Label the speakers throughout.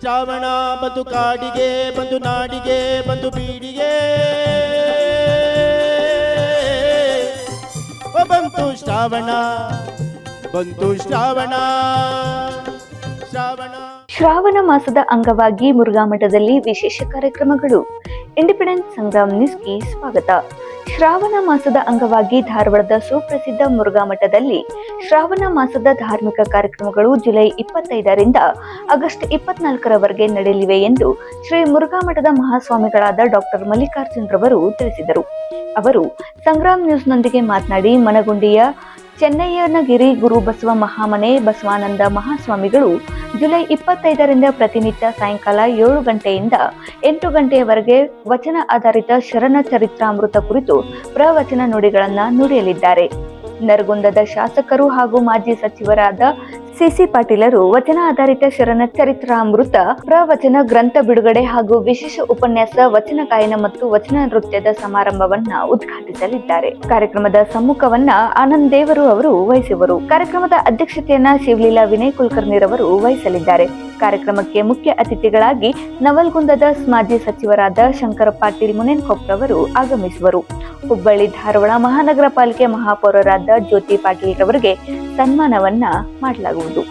Speaker 1: ಶ್ರಾವಣ ಬಂದು ಕಾಡಿಗೆ, ಬಂದು ನಾಡಿಗೆ, ಬಂದು ಬೀಡಿಗೆ. ಬಂತು ಶ್ರಾವಣ ಬಂತು ಶ್ರಾವಣ ಶ್ರಾವಣ.
Speaker 2: ಶ್ರಾವಣ ಮಾಸದ ಅಂಗವಾಗಿ ಮುರುಘಾ ಮಠದಲ್ಲಿ ವಿಶೇಷ ಕಾರ್ಯಕ್ರಮಗಳು. ಇಂಡಿಪೆಂಡೆನ್ಸ್ ಸಂಗ್ರಾಮ್ ನ್ಯೂಸ್ಗೆ ಸ್ವಾಗತ. ಶ್ರಾವಣ ಮಾಸದ ಅಂಗವಾಗಿ ಧಾರವಾಡದ ಸುಪ್ರಸಿದ್ಧ ಮುರುಘಾ ಮಠದಲ್ಲಿ ಶ್ರಾವಣ ಮಾಸದ ಧಾರ್ಮಿಕ ಕಾರ್ಯಕ್ರಮಗಳು ಜುಲೈ ಇಪ್ಪತ್ತೈದರಿಂದ ಆಗಸ್ಟ್ ಇಪ್ಪತ್ನಾಲ್ಕರವರೆಗೆ ನಡೆಯಲಿವೆ ಎಂದು ಶ್ರೀ ಮುರುಘಾ ಮಠದ ಮಹಾಸ್ವಾಮಿಗಳಾದ ಡಾಕ್ಟರ್ ಮಲ್ಲಿಕಾರ್ಜುನ್ ರವರು ತಿಳಿಸಿದರು. ಅವರು ಸಂಗ್ರಾಮ್ ನ್ಯೂಸ್ನೊಂದಿಗೆ ಮಾತನಾಡಿ, ಮನಗುಂಡಿಯ ಚೆನ್ನಯ್ಯನಗಿರಿ ಗುರು ಬಸವ ಮಹಾಮನೆ ಬಸವಾನಂದ ಮಹಾಸ್ವಾಮಿಗಳು ಜುಲೈ ಇಪ್ಪತ್ತೈದರಿಂದ ಪ್ರತಿನಿತ್ಯ ಸಾಯಂಕಾಲ ಏಳು ಗಂಟೆಯಿಂದ ಎಂಟು ಗಂಟೆಯವರೆಗೆ ವಚನ ಆಧಾರಿತ ಶರಣ ಚರಿತ್ರಾಮೃತ ಕುರಿತು ಪ್ರವಚನ ನುಡಿಗಳನ್ನು ನುಡಿಯಲಿದ್ದಾರೆ. ನರಗುಂದದ ಶಾಸಕರು ಹಾಗೂ ಮಾಜಿ ಸಚಿವರಾದ ಸಿಸಿ ಪಾಟೀಲರು ವಚನ ಆಧಾರಿತ ಶರಣ ಚರಿತ್ರಾಮೃತ, ಪ್ರವಚನ ಗ್ರಂಥ ಬಿಡುಗಡೆ ಹಾಗೂ ವಿಶೇಷ ಉಪನ್ಯಾಸ, ವಚನ ಗಾಯನ ಮತ್ತು ವಚನ ನೃತ್ಯದ ಸಮಾರಂಭವನ್ನ ಉದ್ಘಾಟಿಸಲಿದ್ದಾರೆ. ಕಾರ್ಯಕ್ರಮದ ಸಮ್ಮುಖವನ್ನ ಆನಂದ್ ದೇವರು ಅವರು ವಹಿಸುವರು. ಕಾರ್ಯಕ್ರಮದ ಅಧ್ಯಕ್ಷತೆಯನ್ನ ಶಿವಲೀಲಾ ವಿನಯ್ ಕುಲಕರ್ಣಿರವರು ವಹಿಸಲಿದ್ದಾರೆ. ಕಾರ್ಯಕ್ರಮಕ್ಕೆ ಮುಖ್ಯ ಅತಿಥಿಗಳಾಗಿ ನವಲ್ಗುಂದದ ಮಾಜಿ ಸಚಿವರಾದ ಶಂಕರ ಪಾಟೀಲ್ ಮುನೇನ್ಕೊಪ್ರವರು ಆಗಮಿಸುವರು. ಹುಬ್ಬಳ್ಳಿ ಧಾರವಾಡ ಮಹಾನಗರ ಪಾಲಿಕೆ ಮಹಾಪೌರರಾದ ಜ್ಯೋತಿ ಪಾಟೀಲ್ ರವರಿಗೆ ಸನ್ಮಾನವನ್ನ ಮಾಡಲಾಗುವುದು.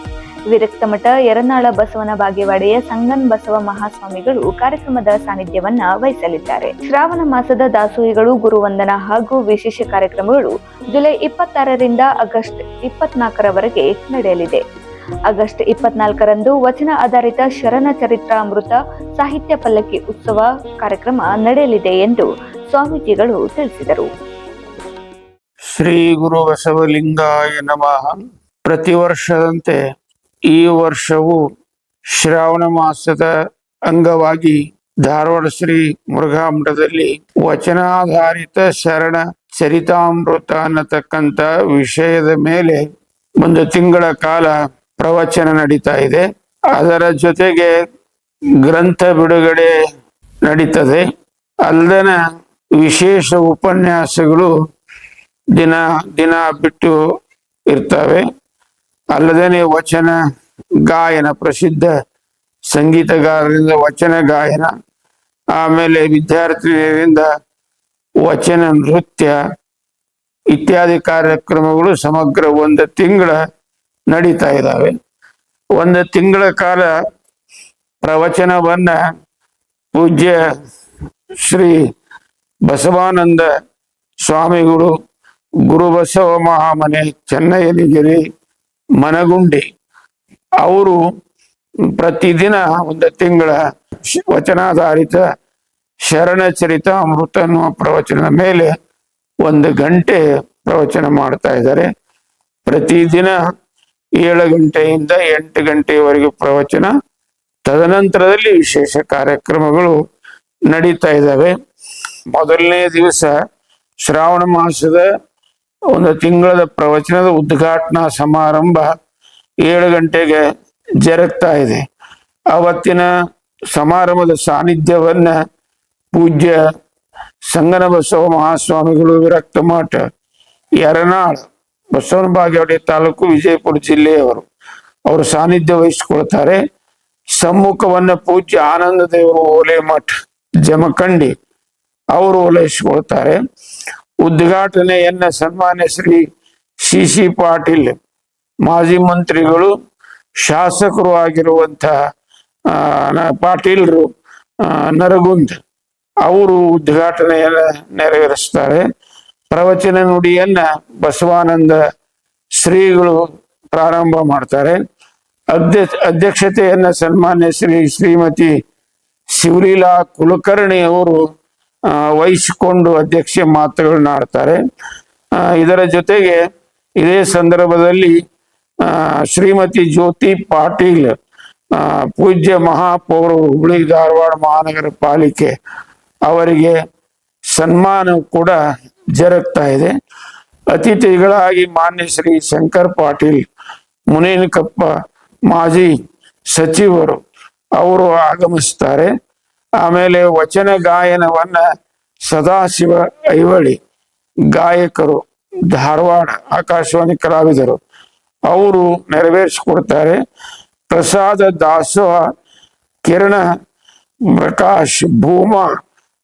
Speaker 2: ವಿರಕ್ತಮಠ ಯರನಾಳ ಬಸವನ ಬಾಗೇವಾಡಿಯ ಸಂಗನ್ ಬಸವ ಮಹಾಸ್ವಾಮಿಗಳು ಕಾರ್ಯಕ್ರಮದ ಸಾನ್ನಿಧ್ಯವನ್ನ ವಹಿಸಲಿದ್ದಾರೆ. ಶ್ರಾವಣ ಮಾಸದ ದಾಸೋಹಿಗಳು, ಗುರುವಂದನ ಹಾಗೂ ವಿಶೇಷ ಕಾರ್ಯಕ್ರಮಗಳು ಜುಲೈ ಇಪ್ಪತ್ತಾರರಿಂದ ಆಗಸ್ಟ್ ಇಪ್ಪತ್ನಾಲ್ಕರವರೆಗೆ ನಡೆಯಲಿದೆ. ಆಗಸ್ಟ್ ಇಪ್ಪತ್ನಾಲ್ಕರಂದು ವಚನ ಆಧಾರಿತ ಶರಣ ಚರಿತ್ರಾಮೃತ ಸಾಹಿತ್ಯ ಪಲ್ಲಕ್ಕಿ ಉತ್ಸವ ಕಾರ್ಯಕ್ರಮ ನಡೆಯಲಿದೆ ಎಂದು ಸ್ವಾಮೀಜಿಗಳು ತಿಳಿಸಿದರು.
Speaker 3: ಶ್ರೀ ಗುರು ಬಸವಲಿಂಗಾಯ ನಮಃ. ಪ್ರತಿ ವರ್ಷದಂತೆ ಈ ವರ್ಷವೂ ಶ್ರಾವಣ ಮಾಸದ ಅಂಗವಾಗಿ ಧಾರವಾಡ ಶ್ರೀ ಮುರುಘಾ ಮಠದಲ್ಲಿ ವಚನಾಧಾರಿತ ಶರಣ ಚರಿತಾಮೃತ ಅನ್ನತಕ್ಕಂಥ ವಿಷಯದ ಮೇಲೆ ಒಂದು ತಿಂಗಳ ಕಾಲ ಪ್ರವಚನ ನಡೀತಾ ಇದೆ. ಅದರ ಜೊತೆಗೆ ಗ್ರಂಥ ಬಿಡುಗಡೆ ನಡೀತದೆ. ಅಲ್ಲದನ ವಿಶೇಷ ಉಪನ್ಯಾಸಗಳು ದಿನ ದಿನ ಬಿಟ್ಟು ಇರ್ತವೆ. ಅಲ್ಲದೇ ವಚನ ಗಾಯನ, ಪ್ರಸಿದ್ಧ ಸಂಗೀತಗಾರರಿಂದ ವಚನ ಗಾಯನ, ಆಮೇಲೆ ವಿದ್ಯಾರ್ಥಿನಿಯರಿಂದ ವಚನ ನೃತ್ಯ ಇತ್ಯಾದಿ ಕಾರ್ಯಕ್ರಮಗಳು ಸಮಗ್ರ ಒಂದು ತಿಂಗಳ ನಡೀತಾ ಇದ್ದಾವೆ. ಒಂದು ತಿಂಗಳ ಕಾಲ ಪ್ರವಚನವನ್ನ ಪೂಜ್ಯ ಶ್ರೀ ಬಸವಾನಂದ ಸ್ವಾಮಿಗಳು ಗುರುಬಸವ ಮಹಾಮನೆ, ಚೆನ್ನೈಯಲ್ಲಿ ಮನಗುಂಡಿ. ಅವರು ಪ್ರತಿದಿನ ಒಂದು ತಿಂಗಳ ವಚನಾಧಾರಿತ ಶರಣಚರಿತ ಅಮೃತ ಅನ್ನುವ ಪ್ರವಚನದ ಮೇಲೆ ಒಂದು ಗಂಟೆ ಪ್ರವಚನ ಮಾಡ್ತಾ ಇದ್ದಾರೆ. ಪ್ರತಿದಿನ ಏಳು ಗಂಟೆಯಿಂದ ಎಂಟು ಗಂಟೆಯವರೆಗೆ ಪ್ರವಚನ, ತದನಂತರದಲ್ಲಿ ವಿಶೇಷ ಕಾರ್ಯಕ್ರಮಗಳು ನಡೀತಾ ಇದ್ದಾವೆ. ಮೊದಲನೇ ದಿವಸ ಶ್ರಾವಣ ಮಾಸದ ಒಂದು ತಿಂಗಳದ ಪ್ರವಚನದ ಉದ್ಘಾಟನಾ ಸಮಾರಂಭ ಏಳು ಗಂಟೆಗೆ ಜರುಗ್ತಾ ಇದೆ. ಅವತ್ತಿನ ಸಮಾರಂಭದ ಸಾನ್ನಿಧ್ಯವನ್ನ ಪೂಜ್ಯ ಸಂಗನ ಬಸವ ಮಹಾಸ್ವಾಮಿಗಳು ವಿರಕ್ತ ಮಠ ಬಸವನ ಬಾಗೇವಾಡಿ ತಾಲೂಕು ವಿಜಯಪುರ ಜಿಲ್ಲೆಯವರು ಅವರು ಸಾನ್ನಿಧ್ಯ ವಹಿಸಿಕೊಳ್ತಾರೆ. ಸಮ್ಮುಖವನ್ನ ಪೂಜ್ಯ ಆನಂದ ದೇವರು ಓಲೆ ಮಠ ಜಮಖಂಡಿ ಅವರು ಓಲೈಸಿಕೊಳ್ತಾರೆ. ಉದ್ಘಾಟನೆಯನ್ನ ಸನ್ಮಾನ್ಯ ಶ್ರೀ ಸಿ ಸಿ ಪಾಟೀಲ್ ಮಾಜಿ ಮಂತ್ರಿಗಳು, ಶಾಸಕರು ಆಗಿರುವಂತಹ ಪಾಟೀಲ್ರು ನರಗುಂದ್ ಅವರು ಉದ್ಘಾಟನೆಯನ್ನ ನೆರವೇರಿಸ್ತಾರೆ. ಪ್ರವಚನ ನುಡಿಯನ್ನ ಬಸವಾನಂದ ಶ್ರೀಗಳು ಪ್ರಾರಂಭ ಮಾಡ್ತಾರೆ. ಅಧ್ಯಕ್ಷ, ಅಧ್ಯಕ್ಷತೆಯನ್ನ ಸನ್ಮಾನ್ಯ ಶ್ರೀ ಶ್ರೀಮತಿ ಶಿವಲೀಲಾ ಕುಲಕರ್ಣಿ ಅವರು ವಹಿಸಿಕೊಂಡು ಅಧ್ಯಕ್ಷ ಮಾತುಗಳನ್ನ ಆಡ್ತಾರೆ. ಇದರ ಜೊತೆಗೆ ಇದೇ ಸಂದರ್ಭದಲ್ಲಿ ಶ್ರೀಮತಿ ಜ್ಯೋತಿ ಪಾಟೀಲ್ ಪೂಜ್ಯ ಮಹಾಪೌರ ಹುಬ್ಳಿ ಧಾರವಾಡ ಮಹಾನಗರ ಪಾಲಿಕೆ ಅವರಿಗೆ ಸನ್ಮಾನ ಕೂಡ ಜರುಗ್ತಾ ಇದೆ. ಅತಿಥಿಗಳಾಗಿ ಮಾನ್ಯ ಶ್ರೀ ಶಂಕರ್ ಪಾಟೀಲ್ ಮುನೇನಕಪ್ಪ ಮಾಜಿ ಸಚಿವರು ಅವರು ಆಗಮಿಸ್ತಾರೆ ಆಮೇಲೆ ವಚನ ಗಾಯನವನ್ನ ಸದಾಶಿವ ಐವಳಿ ಗಾಯಕರು ಧಾರವಾಡ ಆಕಾಶವಾಣಿ ಕಲಾವಿದರು ಅವರು ನೆರವೇರಿಸಿಕೊಡ್ತಾರೆ ಪ್ರಸಾದ ದಾಸೋಹ ಕಿರಣ ಪ್ರಕಾಶ್ ಭೂಮಾ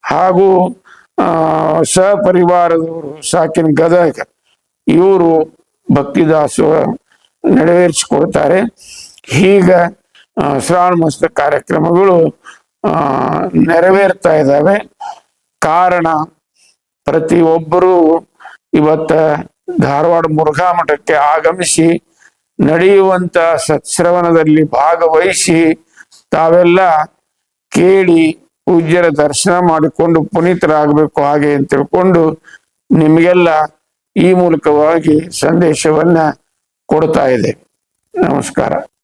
Speaker 3: ಹಾಗೂ ಸಹಪರಿವಾರದವರು ಸಾಕಿನ ಗದಗ ಇವರು ಭಕ್ತಿದಾಸ ನೆರವೇರಿಸಿಕೊಡ್ತಾರೆ. ಹೀಗ ಆ, ಶ್ರಾವಣ ಕಾರ್ಯಕ್ರಮಗಳು ನೆರವೇರ್ತಾ ಇದ್ದಾವೆ. ಕಾರಣ ಪ್ರತಿಯೊಬ್ಬರೂ ಇವತ್ತ ಧಾರವಾಡ ಮುರುಘಾ ಮಠಕ್ಕೆ ಆಗಮಿಸಿ ನಡೆಯುವಂತ ಸತ್ಶ್ರವಣದಲ್ಲಿ ಭಾಗವಹಿಸಿ ತಾವೆಲ್ಲ ಕೇಳಿ ಪೂಜ್ಯರ ದರ್ಶನ ಮಾಡಿಕೊಂಡು ಪುನೀತರಾಗಬೇಕು ಹಾಗೆ ಅಂತ ತಿಳ್ಕೊಂಡು ನಿಮಗೆಲ್ಲ ಈ ಮೂಲಕವಾಗಿ ಸಂದೇಶವನ್ನ ಕೊಡ್ತಾ ಇದೆ. ನಮಸ್ಕಾರ.